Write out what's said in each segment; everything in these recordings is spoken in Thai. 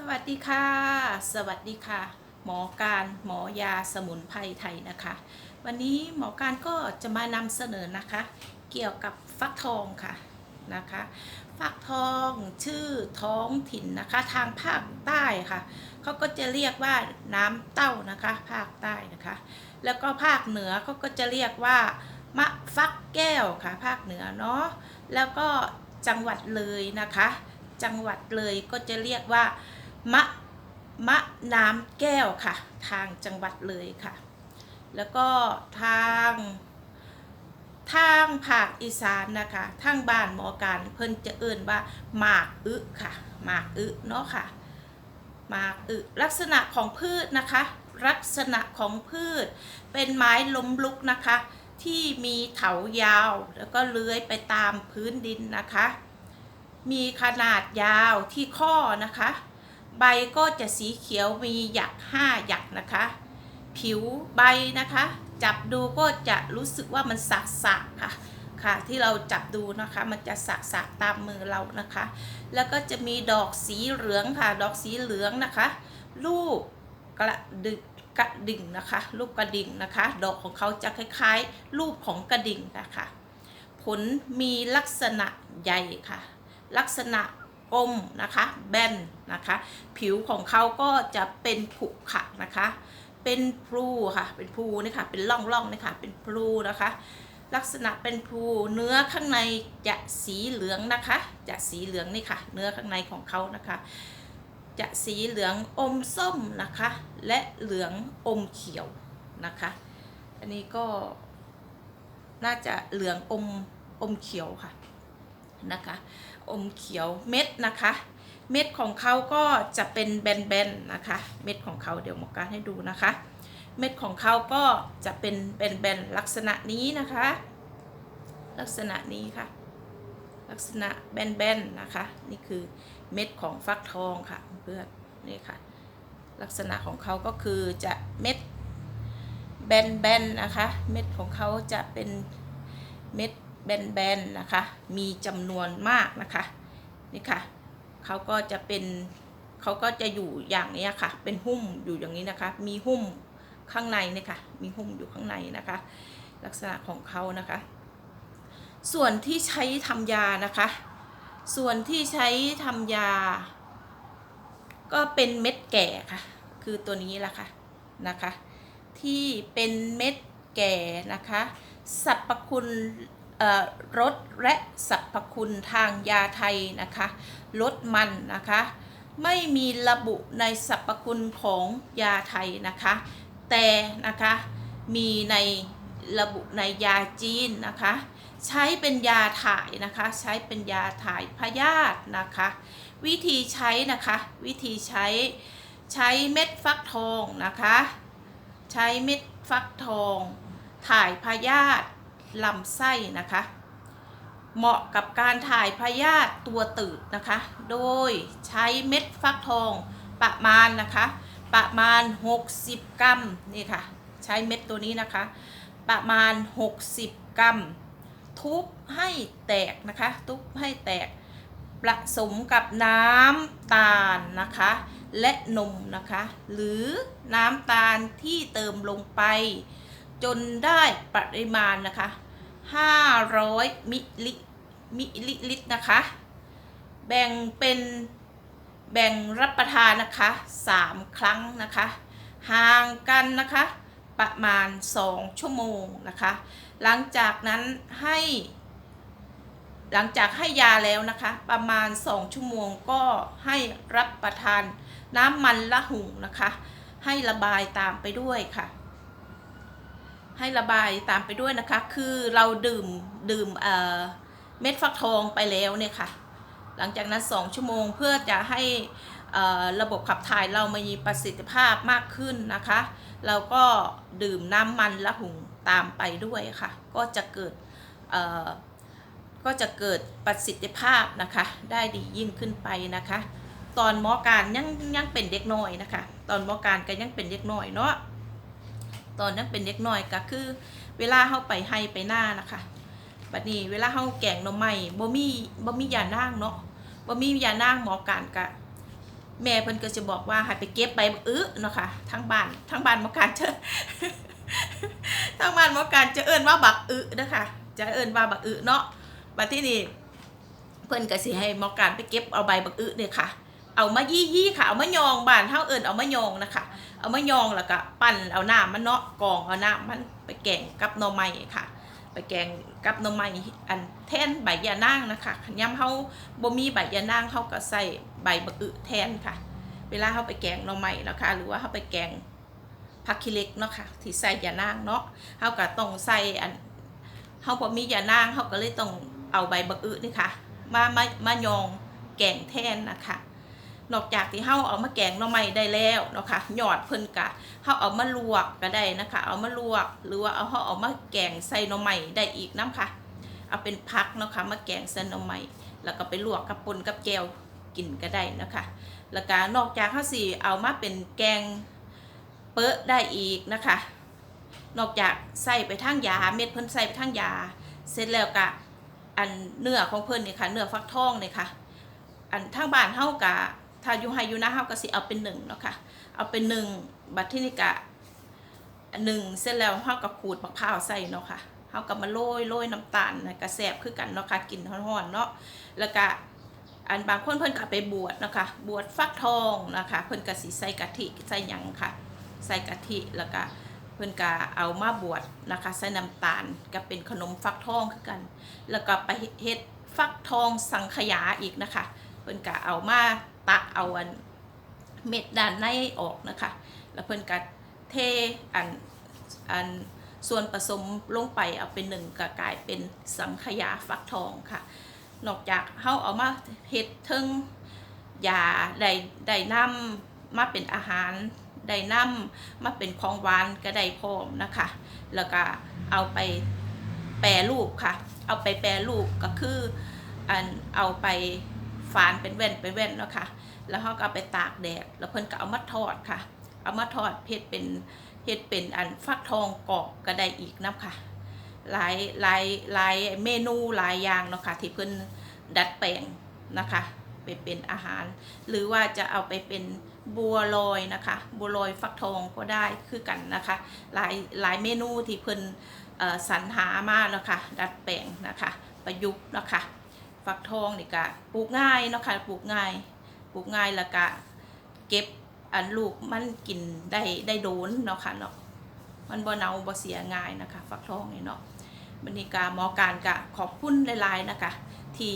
สวัสดีค่ะ สวัสดีค่ะ หมอการหมอยาสมุนไพรไทยนะคะ วันนี้หมอการก็จะมานำเสนอนะคะ เกี่ยวกับฟักทองค่ะนะคะ ฟักทองชื่อท้องถิ่นนะคะ ทางภาคใต้ค่ะเขาก็จะเรียกว่าน้ำเต้านะคะ ภาคใต้นะคะ แล้วก็ภาคเหนือเขาก็จะเรียกว่ามะฟักแก้วค่ะ ภาคเหนือเนาะแล้วก็จังหวัดเลยนะคะ จังหวัดเลยก็จะเรียกว่า มะมะน้ำแก้วค่ะ ทางจังหวัดเลยค่ะ แล้วก็ทางทางภาคอีสานนะคะทางบ้านหมอการเพิ่นจะเอิ่นว่าหมากอึค่ะหมากอึเนาะค่ะหมากอึลักษณะของพืชนะคะ ลักษณะของพืช เป็นไม้ล้มลุกนะคะ ที่มีเถายาว แล้วก็เลื้อยไปตามพื้นดินนะคะ มีขนาดยาวที่ข้อนะคะ ใบก็จะสีเขียวมีหยักห้าหยักนะคะ ผิวใบนะคะ จับดูก็จะรู้สึกว่ามันสักสักๆค่ะค่ะ ที่เราจับดูนะคะมันจะสักสักๆตามมือเรานะคะ แล้วก็จะมีดอกสีเหลืองค่ะ ดอกสีเหลืองนะคะ ลูกกระดึกกระดิ่งนะคะลูกกระดิ่งนะคะ ดอกของเขาจะคล้ายๆ รูปของกระดิ่งนะคะ ผลมีลักษณะใหญ่ค่ะ ลักษณะ กลมนะคะแบนนะคะ ผิวของเขาก็จะเป็นผุขะนะคะ เป็นพลูค่ะเป็นพลูนี่ค่ะเป็นร่องๆนี่ค่ะเป็นพลูนะคะ ลักษณะเป็นพลูเนื้อข้างในจะสีเหลืองนะคะ จะสีเหลืองนี่ค่ะ เนื้อข้างในของเขานะคะ จะสีเหลืองอมส้มนะคะ และเหลืองอมเขียวนะคะ อันนี้ก็น่าจะเหลืองอมอมเขียวค่ะ นะคะ อมเขียวเม็ดนะคะ เม็ดของเขาก็จะเป็นแบนๆนะคะ เม็ดของเขาเดี๋ยวหมอการให้ดูนะคะ เม็ดของเขาก็จะเป็นแบนๆลักษณะนี้นะคะ ลักษณะนี้ค่ะ ลักษณะแบนๆนะคะ นี่คือเม็ดของฟักทองค่ะเพื่อนนี่ค่ะ ลักษณะของเขาก็คือจะเม็ดแบนๆนะคะ เม็ดของเขาจะเป็นเม็ด แบนๆนะคะ มีจำนวนมากนะคะ นี่ค่ะเขาก็จะเป็นเขาก็จะอยู่อย่างนี้ค่ะ เป็นหุ้มอยู่อย่างนี้นะคะ มีหุ้มข้างในเนี่ยค่ะ มีหุ้มอยู่ข้างในนะคะ ลักษณะของเขานะคะ ส่วนที่ใช้ทำยานะคะ ส่วนที่ใช้ทำยา ก็เป็นเม็ดแก่ค่ะ คือตัวนี้แหละค่ะนะคะ ที่เป็นเม็ดแก่นะคะสรรพคุณ เอ่อลดและสรรพคุณทางยาไทยนะคะลดมันนะคะ ไม่มีระบุในสรรพคุณของยาไทยนะคะ แต่นะคะมีในระบุในยาจีนนะคะ ใช้เป็นยาถ่ายนะคะ ใช้เป็นยาถ่ายพยาธินะคะ วิธีใช้นะคะ วิธีใช้ใช้เม็ดฟักทองนะคะ ใช้เม็ดฟักทอง ถ่ายพยาธิ ลำไส้นะคะ เหมาะกับการถ่ายพยาธิตัวตืดนะคะ โดยใช้เม็ดฟักทองประมาณนะคะ ประมาณ 60 กรัมนี่ค่ะ ใช้เม็ดตัวนี้นะคะ ประมาณ 60 กรัม ทุบให้แตกนะคะ ทุบให้แตกผสมกับน้ำตาลนะคะ และนมนะคะ หรือน้ำตาลที่เติมลงไป จนได้ปริมาณนะคะ 500มิลลิมิลลิลิตรนะคะ แบ่งเป็นแบ่งรับประทานนะคะ 3 ครั้งนะคะ ห่างกันนะคะ ประมาณ 2 ชั่วโมงนะคะ หลังจากนั้นให้ หลังจากให้ยาแล้วนะคะ ประมาณ 2 ชั่วโมงก็ให้รับประทานน้ำมันละหุงนะคะ ให้ระบายตามไปด้วยค่ะ ให้ระบายตามไปด้วยนะคะ คือเราดื่มดื่มเอ่อเม็ดฟักทองไปแล้วเนี่ยค่ะ หลังจากนั้น 2 ชั่วโมงเพื่อจะให้ระบบขับถ่ายเรามีประสิทธิภาพมากขึ้นนะคะ เราก็ดื่มน้ำมันละหุงตามไปด้วยค่ะ ก็จะเกิดก็จะเกิดประสิทธิภาพนะคะ ได้ดียิ่งขึ้นไปนะคะ ตอนหมอการยังยังเป็นเด็กน้อยนะคะ ตอนหมอการก็ยังเป็นเด็กน้อยเนาะ ตอนนั้นเป็นเด็กน้อยก็คือ เวลาเฮาไปให้ไปหน้านะคะบัดนี้เวลาเฮาแกงหน่อไม้บ่มีบ่มียานางเนาะบ่มียานางหมอการก็แม่เพิ่นก็จะบอกว่าให้ไปเก็บใบบักอื้อเนาะค่ะทั้งบ้านทั้งบ้านหมอการจะทั้งบ้านหมอการจะเอิ้นว่าบักอื้อเด้อค่ะจะเอิ้นว่าบักอื้อเนาะบัดที่นี่เพิ่นก็สิให้หมอการไปเก็บเอาใบบักอื้อเนี่ยค่ะ เอามายี่ยี่ค่ะ เอามายองบานเฮาเอิ้นเอามายองนะคะ เอามายองแล้วก็ปั่นเอาหน้ำมันเนาะกองเอาหน้ำมันไปแกงกับหน่อไม้ค่ะ ไปแกงกับหน่อไม้อันแทนใบยานางนะคะคันยำเฮาบ่มีใบยานางเฮาก็ใส่ใบบักอึแทนค่ะ เวลาเฮาไปแกงหน่อไม้นะคะหรือว่าเฮาไปแกงผักขี้เล็กเนาะค่ะที่ใส่ยานางเนาะเฮาก็ต้องใส่อันเฮาบ่มียานางเฮาก็เลยต้องเอาใบบักอึนี่ค่ะ มามามายองแกงแทนนะคะ นอกจากที่เฮาเอามาแกงหน่อไม้ได้แล้วเนาะค่ะหยอดเพิ่นกะเฮาเอามาลวกก็ได้นะคะ เอามาลวก หรือว่าเอาเฮาเอามาแกงใส่หน่อไม้ได้อีกน้ำค่ะ เอาเป็นพักเนาะค่ะมาแกงใส่หน่อไม้แล้วก็ไปลวกกับปนกับแกวกินก็ได้นะคะแล้วก็นอกจากเฮาสิเอามาเป็นแกงเปิ้ได้อีกนะคะ นอกจากใส่ไปทางยาเม็ดเพิ่นใส่ไปทางยา เสร็จแล้วก็อันเนื้อของเพิ่นนี่ค่ะเนื้อฟักทองนี่ค่ะ อันทางบ้านเฮากะ ถ้าอยู่ไฮอยู่นะเฮาก็สิเอาเป็นหนึ่งเนาะค่ะ เอาเป็นหนึ่งบัดที่นี่กะหนึ่งเสร็จแล้วเฮาก็ขูดมะพร้าวใส่เนาะค่ะเฮาก็มาโรยโรยน้ำตาลนะแซบคือกันเนาะค่ะกินฮ้อนๆเนาะแล้วก็อันบางคนเพิ่นก็ไปบวชเนาะค่ะบวชฟักทองนะคะ เพิ่นก็สิใส่กะทิใส่หยังค่ะ ใส่กะทิแล้วก็เพิ่นก็เอามาบวชนะคะใส่น้ำตาลก็เป็นขนมฟักทองคือกัน แล้วก็ไปเฮ็ดฟักทองสังขยาอีกนะคะ เพิ่นก็เอามา ตักเอาอันเม็ดด้านในออกนะคะ แล้วเพิ่นก็เทอันอันส่วนผสมลงไปเอาเป็นหนึ่งก็กลายเป็นสังขยาฟักทองค่ะ นอกจากเฮาเอามาเฮ็ดเทิงยาได้ได้นำมาเป็นอาหารได้นำมาเป็นของหวานก็ได้พร้อมนะคะ แล้วก็เอาไปแปรรูปค่ะ เอาไปแปรรูปก็คืออันเอาไป ฝานเป็นแว่นเป็นแว่นเนาะค่ะ แล้วเขาก็เอาไปตากแดด แล้วเพิ่นก็เอามาทอดค่ะ เอามาทอดเฮ็ดเป็นเฮ็ดเป็นอันฟักทองกรอบก็ได้อีกนะค่ะ หลายหลายหลายเมนูหลายอย่างเนาะค่ะที่เพิ่นดัดแปลงนะคะไปเป็นอาหาร หรือว่าจะเอาไปเป็นบัวลอยนะคะ บัวลอยฟักทองก็ได้คือกันนะคะ หลายหลายเมนูที่เพิ่นสรรหามาแล้วค่ะดัดแปลงนะคะ ประยุกต์เนาะค่ะ ฟักทองนี่กะปลูกง่ายเนาะค่ะปลูกง่ายปลูกง่ายแล้วก็เก็บอันลูกมันกินได้ได้โดนเนาะค่ะเนาะมันบ่เนาบ่เสียง่ายนะคะ ฟักทองนี่เนาะบรรยากาหมอการกะขอบคุณหลายๆนะคะที่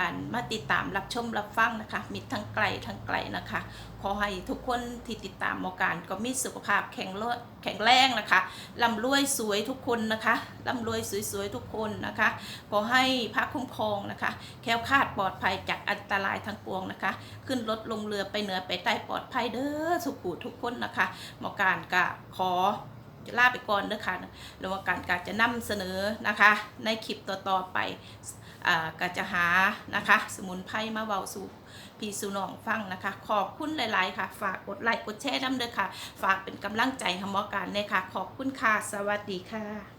อันมาติดตามรับชมรับฟังนะคะมีทั้งไกลทั้งไกลนะคะ ขอให้ทุกคนที่ติดตามหมอการก็มีสุขภาพแข็งแรงแข็งแรงนะคะร่ำรวยสวยทุกคนนะคะร่ำรวยสวยๆทุกคนนะคะขอให้พระคุ้มครองนะคะแคล้วคลาดปลอดภัยจากอันตรายทั้งปวงนะคะ ขึ้นรถลงเรือไปเหนือไปใต้ปลอดภัยเด้อสุขุทุกคนนะคะหมอการกะขอลาไปก่อนเด้อค่ะแล้วหมอการกะจะนำเสนอนะคะ ในคลิปต่อๆไป ก็จะหานะคะ สมุนไพรมาเบาสู่พี่สุนองฟังนะคะ ขอบคุณหลาย ๆ ค่ะ ฝากกดไลค์กดแชร์น้ำเด้อค่ะ ฝากเป็นกำลังใจให้หมอการเนี่ยค่ะ ขอบคุณค่ะ สวัสดีค่ะ